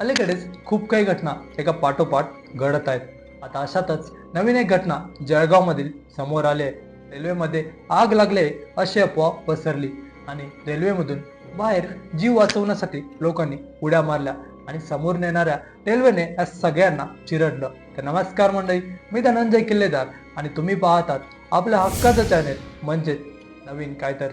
अलीकडेच खूप काही घटना एका पाठोपाठ घडत आहेत. आता अशातच नवीन एक घटना जळगावमधील समोर आली आहे रेल्वेमध्ये आग लागले अशी अफवा पसरली आणि रेल्वेमधून बाहेर जीव वाचवण्यासाठी लोकांनी उड्या मारल्या आणि समोर नेणाऱ्या रेल्वेने या सगळ्यांना चिरडलं. तर नमस्कार मंडळी मी धनंजय किल्लेदार आणि तुम्ही पाहतात आपल्या हक्काचं चॅनेल म्हणजेच नवीन काय तर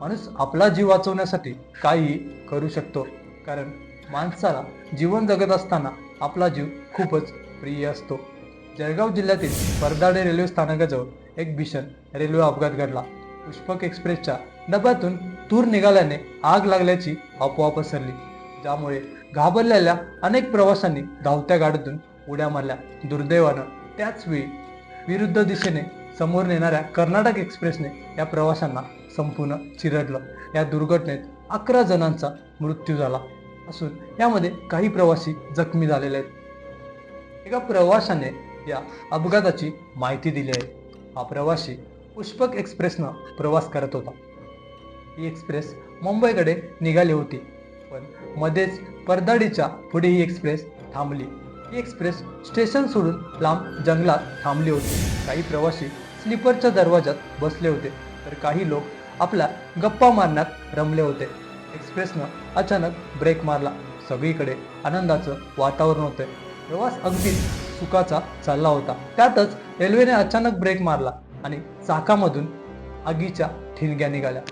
माणूस आपला जीव वाचवण्यासाठी काहीही करू शकतो. कारण माणसाला जीवन जगत असताना आपला जीव खूपच प्रिय असतो. जळगाव जिल्ह्यातील परदाडे रेल्वे स्थानकाजवळ एक भीषण रेल्वे अपघात घडला. पुष्पक एक्सप्रेसच्या डब्यातून तूर निघाल्याने आग लागल्याची अफवा पसरली. ज्यामुळे घाबरलेल्या अनेक प्रवाशांनी धावत्या गाडीतून उड्या मारल्या. दुर्दैवानं त्याच वेळी विरुद्ध दिशेने समोर नेणाऱ्या कर्नाटक एक्सप्रेसने या प्रवाशांना संपूर्ण चिरडलं. या दुर्घटनेत अकरा जणांचा मृत्यू झाला. असून यामध्ये काही प्रवासी जखमी झालेले आहेत. एका प्रवाशाने या अपघाताची माहिती दिली आहे. हा प्रवासी पुष्पक एक्सप्रेसनं प्रवास करत होता. ही एक्सप्रेस मुंबईकडे निघाली होती पण मध्येच परदाडीच्या पुढे ही एक्सप्रेस थांबली. ही एक्सप्रेस स्टेशन सोडून लांब जंगलात थांबली होती. काही प्रवासी स्लीपरच्या दरवाजात बसले होते तर काही लोक आपल्या गप्पा मारण्यात रमले होते. एक्सप्रेसनं अचानक ब्रेक मारला. सगळीकडे आनंदाचं वातावरण होतं. प्रवास अगदी सुखाचा चालला होता. त्यातच रेल्वेने अचानक ब्रेक मारला आणि चाकामधून आगीच्या ठिणग्या निघाल्या.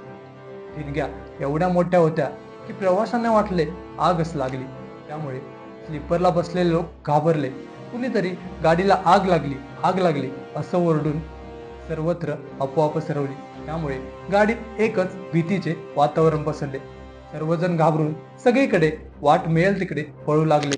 ठिणग्या एवढ्या मोठ्या होत्या की प्रवाशांना वाटले आगच लागली. त्यामुळे स्लीपरला बसलेले लोक घाबरले. कुणीतरी गाडीला आग लागली आग लागली असं ओरडून सर्वत्र आपोआप सरवली. त्यामुळे गाडीत एकच भीतीचे वातावरण पसरले. सर्वजण घाबरून सगळीकडे वाट मिळेल तिकडे पळू लागले.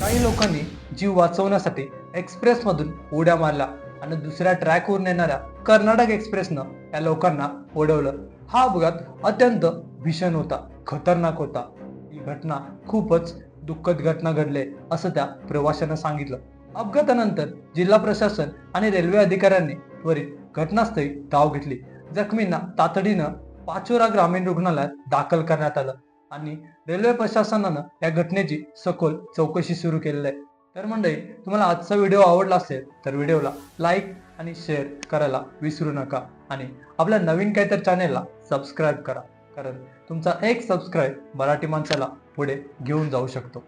काही लोकांनी जीव वाचवण्यासाठी एक्सप्रेसमधून उड्या मारल्या आणि दुसऱ्या ट्रॅकवरून येणाऱ्या कर्नाटक एक्सप्रेसनं या लोकांना उडवलं. हा अपघात अत्यंत भीषण होता खतरनाक होता. ही घटना खूपच दुःखद घटना घडले असं त्या प्रवाशानं सांगितलं. अपघातानंतर जिल्हा प्रशासन आणि रेल्वे अधिकाऱ्यांनी त्वरित घटनास्थळी धाव घेतली. जखमींना तातडीनं पाचोरा ग्रामीण रुग्णालयात दाखल करण्यात आलं आणि रेल्वे प्रशासनानं या घटनेची सखोल चौकशी सुरू केलेली आहे. तर मंडळी तुम्हाला आजचा व्हिडिओ आवडला असेल तर व्हिडिओला लाईक आणि शेअर करायला विसरू नका आणि आपल्या नवीन काहीतर चॅनेलला सबस्क्राईब करा. कारण तुमचा एक सबस्क्राईब मराठी माणसाला पुढे घेऊन जाऊ शकतो.